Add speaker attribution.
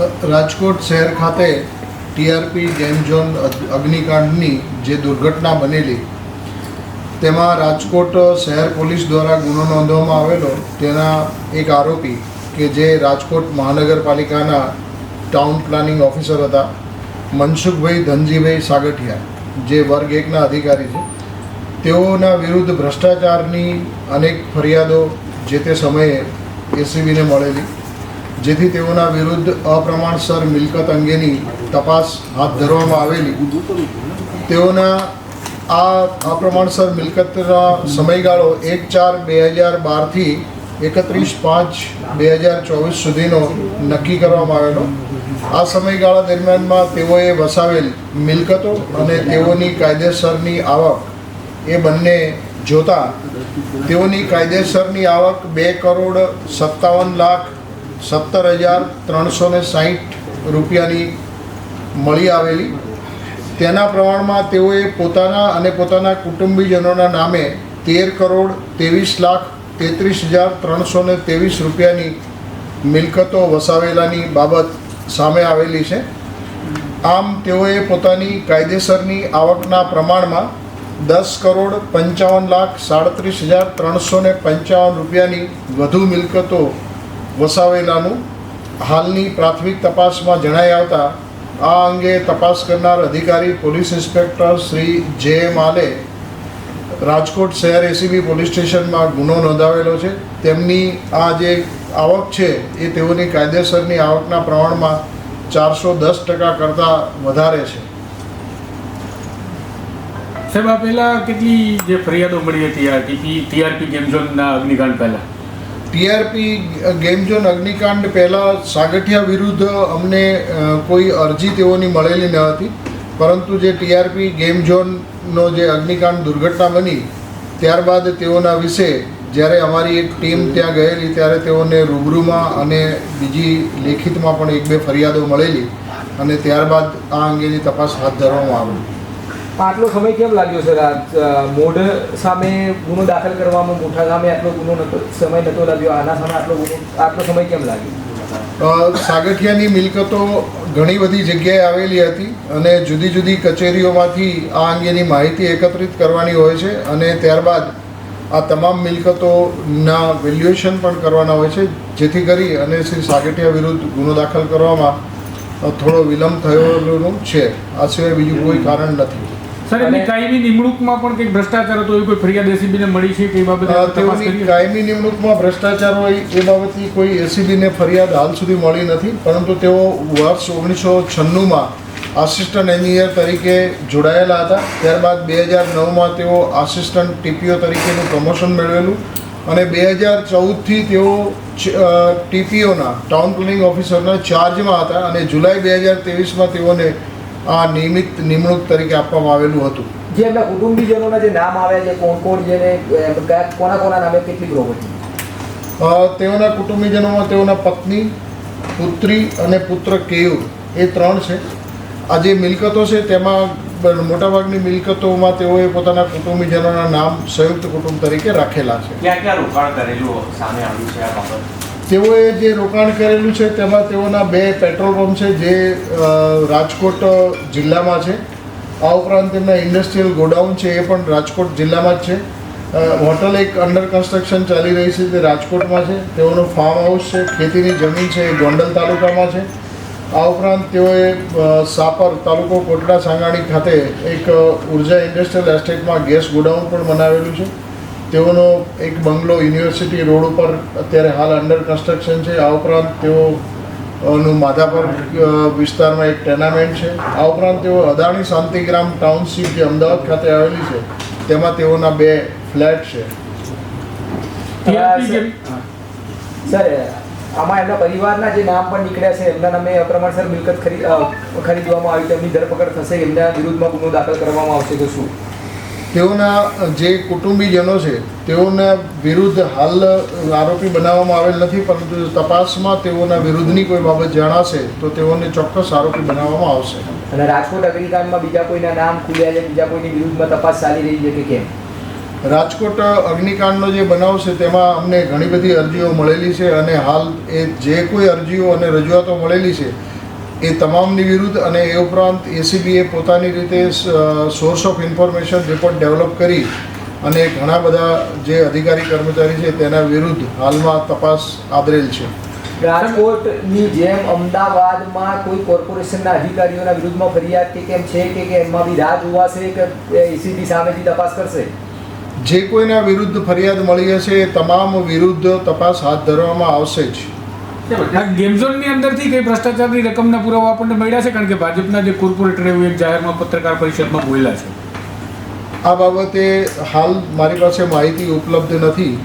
Speaker 1: રાજકોટ શહેર ખાતે TRP game zone અગ્નિકાંડની જે દુર્ઘટના બનેલી, તેમાં રાજકોટ શહેર પોલીસ દ્વારા ગુનો નોંધવામાં આવેલો, તેના એક આરોપી કે જે રાજકોટ મહાનગરપાલિકાના ટાઉન પ્લાનિંગ ઓફિસર હતા, મનસુખભાઈ ધનજીભાઈ સાગઠિયા, જે વર્ગ એકના અધિકારી છે. તેઓના વિરુદ્ધ ભ્રષ્ટાચારની અનેક ફરિયાદો જે તે સમયે એસીબીને મળેલી. જેથી તેઓના વિરુદ્ધ અપ્રમાણસર મિલકત અંગેની તપાસ હાથ ધરવામાં આવેલી. તેઓના આ અપ્રમાણસર મિલકતના સમયગાળો એક ચાર બે હજાર બારથી એકત્રીસ પાંચ બે હજાર ચોવીસ સુધીનો નક્કી કરવામાં આવેલો. આ સમયગાળા દરમિયાનમાં તેઓએ વસાવેલ મિલકતો અને તેઓની કાયદેસરની આવક એ બંને જોતા તેઓની કાયદેસરની આવક બે કરોડ સત્તાવન લાખ સત્તર હજાર ત્રણસો ને સાહીઠ રૂપિયાની મળી આવેલી. તેના પ્રમાણમાં તેઓએ પોતાના અને પોતાના કુટુંબીજનોના નામે તેર કરોડ ત્રેવીસ લાખ તેત્રીસ હજાર ત્રણસો ને ત્રેવીસ રૂપિયાની મિલકતો વસાવેલાની બાબત સામે આવેલી છે. આમ તેઓએ પોતાની કાયદેસરની આવકના પ્રમાણમાં દસ કરોડ પંચાવન લાખ સાડત્રીસ હજાર ત્રણસો પંચાવન રૂપિયાની વધુ મિલકતો વસાવેલાનું હાલની પ્રાથમિક તપાસમાં જણાઈ આવતા આ અંગે તપાસ કરનાર અધિકારી પોલીસ ઇન્સ્પેક્ટર શ્રી જે માલે રાજકોટ શહેર એસીબી પોલીસ સ્ટેશનમાં ગુનો નોંધાવેલો છે. તેમની આ જે આવક છે એ તેઓની કાયદેસરની આવકના પ્રમાણમાં ચારસો દસ ટકા કરતાં વધારે છે.
Speaker 2: સાહેબ, આ પહેલા કેટલી જે ફરિયાદો મળી હતી આ ટીપી, ટીઆરપી ગેમ ઝોનના અગ્નિકાંડ પહેલા?
Speaker 1: ટીઆરપી ગેમ ઝોન અગ્નિકાંડ પહેલાં સાગઠિયા વિરુદ્ધ અમને કોઈ અરજી તેઓની મળેલી ન હતી. પરંતુ જે ટીઆરપી ગેમ ઝોનનો જે અગ્નિકાંડ દુર્ઘટના બની, ત્યારબાદ તેઓના વિશે જ્યારે અમારી એક ટીમ ત્યાં ગયેલી, ત્યારે તેઓને રૂબરૂમાં અને બીજી લેખિતમાં પણ એક બે ફરિયાદો મળેલી અને ત્યારબાદ આ અંગેની તપાસ હાથ ધરવામાં આવી.
Speaker 3: આટલો સમય કેમ લાગ્યો સર મોઢ સામે ગુનો દાખલ કરવામાં મોટા સામે આટલો ગુનો નતો, સમય નતો લાગ્યો, આના સામે આટલો ગુનો, આટલો સમય કેમ લાગ્યો?
Speaker 1: સાગઠિયાની મિલકતો ઘણી બધી જગ્યાએ આવેલી હતી અને જુદી જુદી કચેરીઓમાંથી આ અંગેની માહિતી એકત્રિત કરવાની હોય છે અને ત્યારબાદ આ તમામ મિલકતોના વેલ્યુએશન પણ કરવાના હોય છે, જેથી કરી અને શ્રી સાગઠિયા વિરુદ્ધ ગુનો દાખલ કરવામાં થોડો વિલંબ થયેલું છે. આ સિવાય બીજું કોઈ કારણ નથી.
Speaker 2: સર એમની કાયમી નિમણૂકમાં પણ કંઈક ભ્રષ્ટાચાર હતો એવી કોઈ ફરિયાદ એસીબીને મળી છે કે એ બાબતે
Speaker 1: તેઓની કાયમી નિમણૂકમાં ભ્રષ્ટાચાર હોય એ બાબતની કોઈ એસીબીને ફરિયાદ હાલ સુધી મળી નથી પરંતુ તેઓ વર્ષ ઓગણીસો છન્નુંમાં આસિસ્ટન્ટ એન્જિનિયર તરીકે જોડાયેલા હતા. ત્યારબાદ બે હજાર નવમાં તેઓ આસિસ્ટન્ટ ટીપીઓ તરીકેનું પ્રમોશન મેળવેલું અને બે હજાર ચૌદથી તેઓ ટીપીઓના ટાઉન પ્લાનિંગ ઓફિસરના ચાર્જમાં હતા અને જુલાઈ બે હજાર ત્રેવીસમાં તેઓને નિયમિત નિમણૂક તરીકે આપવામાં આવેલું હતું.
Speaker 3: જે એમના કુટુંબીજનોના જે નામ આવ્યા છે કોણ કોણ જેને કોના કોના નામે કેટલી પ્રોપર્ટી
Speaker 1: અ, તેઓના કુટુંબીજનોમાં તેઓના પત્ની પુત્રી અને પુત્ર કેયુર એ ત્રણ છે. આ જે મિલકતો છે તેમાં મોટાભાગની મિલકતોમાં તેઓએ પોતાના કુટુંબીજનોના નામ સંયુક્ત કુટુંબ તરીકે રાખેલા છે.
Speaker 4: ક્યાં ક્યાં રોકાણ કરેલું સામે આવ્યું છે આ બાબત?
Speaker 1: તેઓએ જે રોકાણ કરેલું છે, તેમાં તેઓના બે પેટ્રોલ પંપ છે, જે રાજકોટ જિલ્લામાં છે. આ ઉપરાંત તેમના ઇન્ડસ્ટ્રીયલ ગોડાઉન છે, એ પણ રાજકોટ જિલ્લામાં જ છે. હોટલ એક અંડર કન્સ્ટ્રક્શન ચાલી રહી છે, તે રાજકોટમાં છે. તેઓનું ફાર્મ હાઉસ છે, ખેતીની જમીન છે, એ ગોંડલ તાલુકામાં છે. આ ઉપરાંત તેઓએ સાપર તાલુકો કોટડા સાંગાણી ખાતે એક ઊર્જા ઇન્ડસ્ટ્રીયલ એસ્ટેટમાં ગેસ ગોડાઉન પણ બનાવેલું છે. તેઓનો એક બંગલો યુનિવર્સિટી રોડ ઉપર અત્યારે હાલ અંડર કન્સ્ટ્રક્શન છે. આ ઉપરાંત તેઓ નું માધાપર વિસ્તારમાં એક ટેનામેન્ટ છે. આ ઉપરાંત તેઓ અદાણી શાંતિગ્રામ ટાઉનશીપ જે અમદાવાદ ખાતે આવેલી છે તેમાં તેઓના બે ફ્લેટ છે.
Speaker 3: સર આમાં એમના પરિવારના જે નામ પણ નીકળ્યા છે એમના નામે અપ્રમાણસર મિલકત ખરી ખરીદવામાં આવી તેમની ધરપકડ થશે એમના વિરુદ્ધમાં ગુનો દાખલ કરવામાં આવશે તો શું?
Speaker 1: તેઓના જે કુટુંબીજનો છે તેઓના વિરુદ્ધ હાલ આરોપી બનાવવામાં આવેલ નથી પરંતુ તપાસમાં તેઓના વિરુદ્ધની કોઈ બાબત જણાશે તો તેઓને ચોક્કસ આરોપી બનાવવામાં આવશે.
Speaker 3: અને રાજકોટ અગ્નિકાંડમાં બીજા કોઈના નામ ખુલ્યા છે બીજા કોઈની વિરુદ્ધમાં તપાસ ચાલી રહી છે કે કેમ?
Speaker 1: રાજકોટ અગ્નિકાંડનો જે બનાવ છે તેમાં અમને ઘણી બધી અરજીઓ મળેલી છે અને હાલ એ જે કોઈ અરજીઓ અને રજૂઆતો મળેલી છે એ તમામની વિરુદ્ધ અને એ ઉપરાંત એસીબીએ પોતાની રીતે source of information report develop કરી અને ઘણા બધા જે અધિકારી કર્મચારી છે તેના વિરુદ્ધ હાલમાં તપાસ આદરેલ છે.
Speaker 3: રાજકોટની જેમ અમદાવાદમાં કોઈ કોર્પોરેશનના અધિકારીઓના વિરુદ્ધમાં ફરિયાદ કે કેમ છે કે કે એમાં બી રાહ જોવાશે કે એસીબી સામેથી તપાસ કરશે?
Speaker 1: જે કોઈના વિરુદ્ધ ફરિયાદ મળી હશે એ તમામ વિરુદ્ધ તપાસ હાથ ધરવામાં આવશે જ.
Speaker 2: આ ગેમ ઝોનની અંદરથી કઈ ભ્રષ્ટાચારની રકમના પુરાવા આપણને મળ્યા છે? કારણ કે ભાજપના જે કોર્પોરેટર એવું એક જાહેરમાં પત્રકાર પરિષદમાં બોલ્યા છે.
Speaker 1: આ બાબતે હાલ મારી પાસે માહિતી ઉપલબ્ધ નથી.